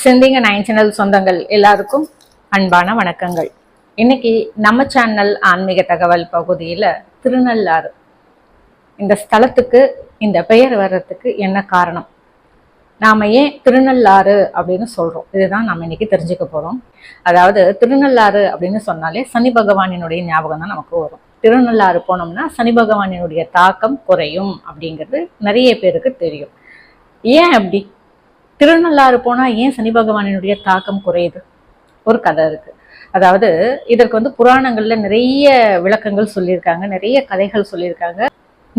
சிந்திங்க nine channel சொந்தங்கள் எல்லாருக்கும் அன்பான வணக்கங்கள். இன்னைக்கு நம்ம சேனல் ஆன்மீக தகவல் பகுதியில் திருநள்ளாறு. இந்த ஸ்தலத்துக்கு இந்த பெயர் வர்றதுக்கு என்ன காரணம்? நாம் ஏன் திருநள்ளாறு அப்படின்னு சொல்கிறோம் இதுதான் நம்ம இன்னைக்கு தெரிஞ்சுக்க போகிறோம் அதாவது திருநள்ளாறு அப்படின்னு சொன்னாலே சனி பகவானினுடைய ஞாபகம் தான் நமக்கு வரும். திருநள்ளாறு போனோம்னா சனி பகவானினுடைய தாக்கம் குறையும் அப்படிங்கிறது நிறைய பேருக்கு தெரியும். ஏன் அப்படி? திருநள்ளாறு போனால் ஏன் சனி பகவானினுடைய தாக்கம் குறையுது? ஒரு கதை இருக்கு. அதாவது இதற்கு வந்து புராணங்களில் நிறைய விளக்கங்கள் சொல்லியிருக்காங்க நிறைய கதைகள் சொல்லியிருக்காங்க.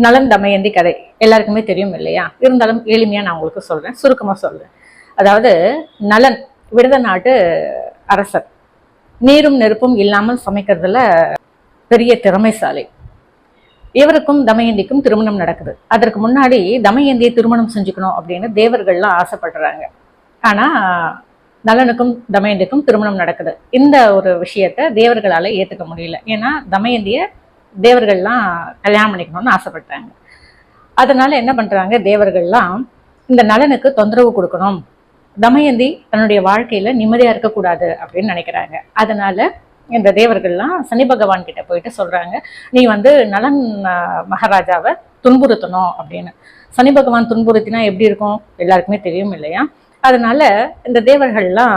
நலன் தமயந்தி கதை. எல்லாருக்குமே தெரியும் இல்லையா? இருந்தாலும் எளிமையாக நான் உங்களுக்கு சொல்கிறேன் சுருக்கமாக சொல்கிறேன் அதாவது நலன் விடுத நாட்டு அரசர். நீரும் நெருப்பும் இல்லாமல் சமைக்கிறதுல பெரிய திறமைசாலை. இவருக்கும் தமயந்திக்கும் திருமணம் நடக்குது. அதற்கு முன்னாடி தமயந்தியை திருமணம் செஞ்சுக்கணும் அப்படின்னு தேவர்கள்லாம் ஆசைப்படுறாங்க. ஆனா நலனுக்கும் தமயந்திக்கும் திருமணம் நடக்குது. இந்த ஒரு விஷயத்த தேவர்களால ஏத்துக்க முடியல. ஏன்னா தமயந்திய தேவர்கள்லாம் கல்யாணம் பண்ணிக்கணும்னு ஆசைப்பட்டாங்க. அதனால என்ன பண்றாங்க? தேவர்கள்லாம் இந்த நலனுக்கு தொந்தரவு கொடுக்கணும். தமயந்தி தன்னுடைய வாழ்க்கையில நிம்மதியா இருக்கக்கூடாது அப்படின்னு நினைக்கிறாங்க. அதனால இந்த தேவர்கள்லாம் சனி பகவான் கிட்ட போயிட்டு சொல்றாங்க. நீ வந்து நலன் மகாராஜாவை துன்புறுத்தணும் அப்படின்னு. சனி பகவான் துன்புறுத்தினா எப்படி இருக்கும்? எல்லாருக்குமே தெரியும் இல்லையா? அதனால இந்த தேவர்கள்லாம்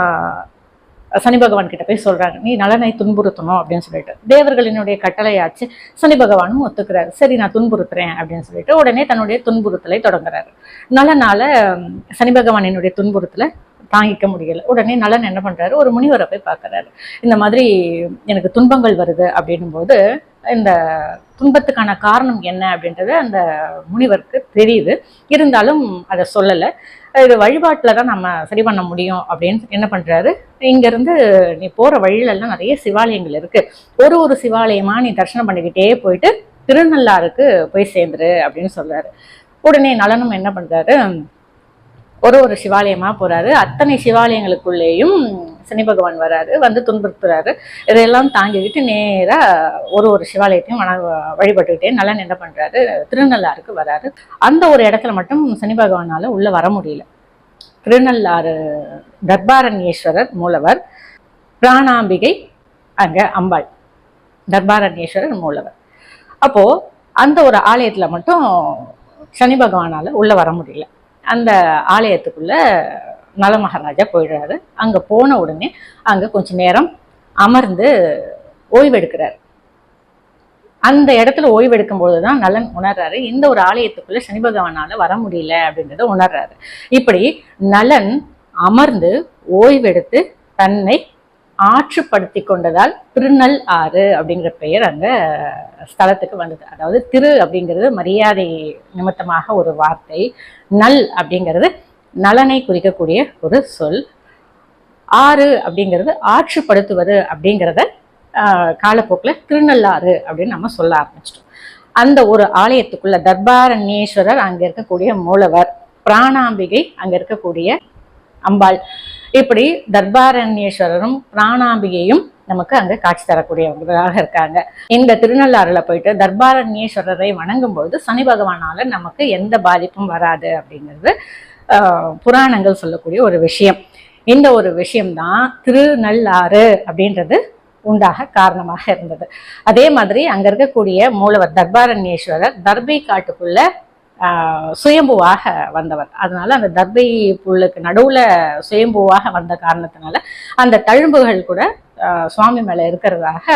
சனி பகவான் கிட்ட போய் சொல்றாங்க நீ நலனை துன்புறுத்தணும் அப்படின்னு சொல்லிட்டு. தேவர்களினுடைய கட்டளையாச்சு சனி பகவானும் ஒத்துக்கிறாரு. சரி நான் துன்புறுத்துறேன் அப்படின்னு சொல்லிட்டு உடனே தன்னுடைய துன்புறுத்தலை தொடங்குறாரு. நலனால சனி பகவானினுடைய துன்புறுத்தலை தாங்கிக்க முடியல. உடனே நலன் என்ன பண்றாரு? ஒரு முனிவரை போய் பார்க்கறாரு. இந்த மாதிரி எனக்கு துன்பங்கள் வருது அப்படின்னும் போது இந்த துன்பத்துக்கான காரணம் என்ன அப்படின்றது அந்த முனிவருக்கு தெரியுது. இருந்தாலும் அதை சொல்லலை. இது வழிபாட்டில் தான் நம்ம சரி பண்ண முடியும் அப்படின்னு என்ன பண்ணுறாரு இங்கேருந்து நீ போகிற வழியிலெல்லாம் நிறைய சிவாலயங்கள் இருக்குது ஒரு ஒரு சிவாலயமாக நீ தரிசனம் பண்ணிக்கிட்டே போயிட்டு திருநள்ளாறுக்கு போய் சேர்ந்துரு அப்படின்னு சொல்கிறாரு உடனே நலனும் என்ன பண்ணுறாரு ஒரு ஒரு சிவாலயமாக போகிறாரு அத்தனை சிவாலயங்களுக்குள்ளேயும் சனி பகவான் வராரு வந்து துன்புறுத்துறாரு. இதையெல்லாம் தாங்கிக்கிட்டு நேராக ஒரு ஒரு சிவாலயத்தையும் வண வழிபட்டுக்கிட்டே நல்லா என்ன பண்ணுறாரு திருநள்ளாறுக்கு வராரு. அந்த ஒரு இடத்துல மட்டும் சனி பகவானால் உள்ளே வர முடியல. திருநள்ளாறு தர்பாரண்யேஸ்வரர் மூலவர் பிராணாம்பிகை அங்கே அம்பாள். தர்பாரண்யேஸ்வரர் மூலவர். அப்போது அந்த ஒரு ஆலயத்தில் மட்டும் சனி பகவானால் உள்ளே வர முடியல. அந்த ஆலயத்துக்குள்ளே நல மகாராஜா போயிடுறாரு. அங்க போன உடனே அங்க கொஞ்ச நேரம் அமர்ந்து ஓய்வெடுக்கிறார். அந்த இடத்துல ஓய்வெடுக்கும் போதுதான் நலன் உணர்றாரு. இந்த ஒரு ஆலயத்துக்குள்ள சனி பகவானால வர முடியல அப்படின்றத உணர்றாரு. இப்படி நலன் அமர்ந்து ஓய்வெடுத்து தன்னை ஆற்றுப்படுத்தி கொண்டதால் திருநல் ஆறு அப்படிங்கிற பெயர் அந்த ஸ்தலத்துக்கு வந்தது. அதாவது திரு அப்படிங்கிறது மரியாதை நிமித்தமாக ஒரு வார்த்தை. நல் அப்படிங்கிறது நலனை குறிக்கக்கூடிய ஒரு சொல். ஆறு அப்படிங்கிறது ஆற்றுப்படுத்துவது அப்படிங்கிறத ஆஹ், காலப்போக்கில் திருநள்ளாறு அப்படின்னு நம்ம சொல்ல ஆரம்பிச்சிட்டோம். அந்த ஒரு ஆலயத்துக்குள்ள தர்பாரண்யேஸ்வரர் அங்க இருக்கக்கூடிய மூலவர் பிராணாம்பிகை அங்க இருக்கக்கூடிய அம்பாள். இப்படி தர்பாரண்யேஸ்வரரும் பிராணாம்பிகையும் நமக்கு அங்க காட்சி தரக்கூடியவங்களாக இருக்காங்க. இந்த திருநள்ளாறுல போயிட்டு தர்பாரண்யேஸ்வரரை வணங்கும் பொழுது சனி பகவானால நமக்கு எந்த பாதிப்பும் வராது அப்படிங்கிறது புராணங்கள் சொல்லக்கூடிய ஒரு விஷயம். இந்த ஒரு விஷயம்தான் திருநள்ளாறு அப்படின்றது உண்டாக காரணமாக இருந்தது. அதே மாதிரி அங்க இருக்கக்கூடிய மூலவர் தர்பாரண்யேஸ்வரர் தர்பை காட்டுக்குள்ள சுயம்புவாக வந்தவர். அதனால அந்த தர்பை புல்லுக்கு நடுவுல சுயம்புவாக வந்த காரணத்தினால அந்த தழும்புகள் கூட சுவாமி மேலே இருக்கிறதாக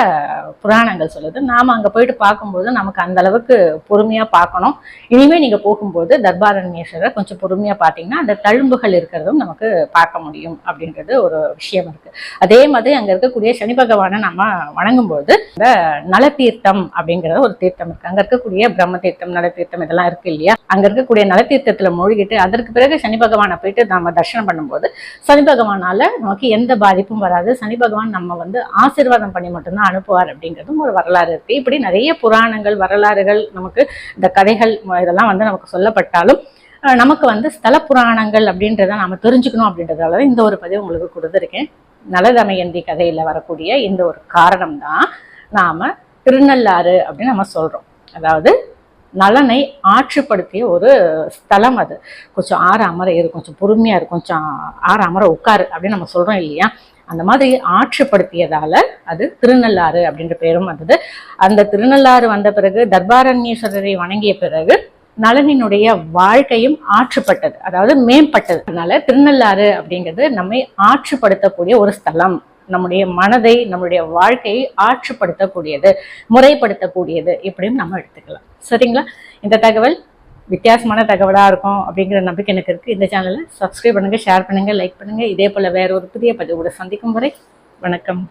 புராணங்கள் சொல்லுது. நாம அங்கே போயிட்டு பார்க்கும்போது நமக்கு அந்த அளவுக்கு பொறுமையாக பார்க்கணும். இனிமேல் நீங்கள் போகும்போது தர்பாரண்யேஸ்வரர் கொஞ்சம் பொறுமையாக பார்த்தீங்கன்னா அந்த தழும்புகள் இருக்கிறதும் நமக்கு பார்க்க முடியும் அப்படின்றது ஒரு விஷயம் இருக்கு. அதே மாதிரி அங்கே இருக்கக்கூடிய சனி பகவானை நம்ம வணங்கும்போது இந்த நலத்தீர்த்தம் அப்படிங்கிற ஒரு தீர்த்தம் இருக்கு. அங்கே இருக்கக்கூடிய பிரம்ம தீர்த்தம் நலத்தீர்த்தம் இதெல்லாம் இருக்கு இல்லையா? அங்கே இருக்கக்கூடிய நலத்தீர்த்தத்தில் மூழ்கிட்டு அதற்கு பிறகு சனி பகவானை போயிட்டு நம்ம தரிசனம் பண்ணும்போது சனி பகவானால நமக்கு எந்த பாதிப்பும் வராது. சனி பகவான் நம்ம வந்து ஆசீர்வாதம் பண்ணி மட்டும்தான் அனுப்புவார் அப்படிங்கிறதும் ஒரு வரலாறு இருக்கு. இப்படி நிறைய புராணங்கள் வரலாறுகள் நமக்கு இந்த கதைகள் இதெல்லாம் வந்து நமக்கு சொல்லப்பட்டாலும் நமக்கு வந்து ஸ்தல புராணங்கள் அப்படின்றத நாம தெரிஞ்சுக்கணும் அப்படின்றதால இந்த ஒரு பதிவு உங்களுக்கு கொடுத்துருக்கேன். நலதமயந்தி கதையில வரக்கூடிய இந்த ஒரு காரணம் தான் நாம திருநள்ளாறு அப்படின்னு நம்ம சொல்றோம். அதாவது நலனை ஆட்சிப்படுத்திய ஒரு ஸ்தலம் அது. கொஞ்சம் ஆற அமர இருக்கும் கொஞ்சம் பொறுமையா இருக்கும் கொஞ்சம் ஆற அமர உட்காரு அப்படின்னு நம்ம சொல்றோம் இல்லையா? அந்த மாதிரி ஆட்சிப்படுத்தியதால அது திருநள்ளாறு அப்படின்ற பேரும் வந்தது. அந்த திருநள்ளாறு வந்த பிறகு தர்பாரண்யேஸ்வரரை வணங்கிய பிறகு நலனினுடைய வாழ்க்கையும் ஆற்றுப்பட்டது அதாவது மேம்பட்டது. அதனால திருநள்ளாறு அப்படிங்கிறது நம்மை ஆற்றுப்படுத்தக்கூடிய ஒரு ஸ்தலம். நம்முடைய மனதை நம்முடைய வாழ்க்கையை ஆற்றுப்படுத்தக்கூடியது முறைப்படுத்தக்கூடியது இப்படியும் நம்ம எடுத்துக்கலாம். சரிங்களா? இந்த தகவல் வித்தியாசமான தகவலாக இருக்கும் அப்படிங்கிற நம்பிக்கை எனக்கு இருக்குது இந்த சேனலை சப்ஸ்கிரைப் பண்ணுங்கள் ஷேர் பண்ணுங்கள் லைக் பண்ணுங்கள் இதே போல் வேறு ஒரு புதிய பதிவோடு சந்திக்கும் வரை வணக்கம்.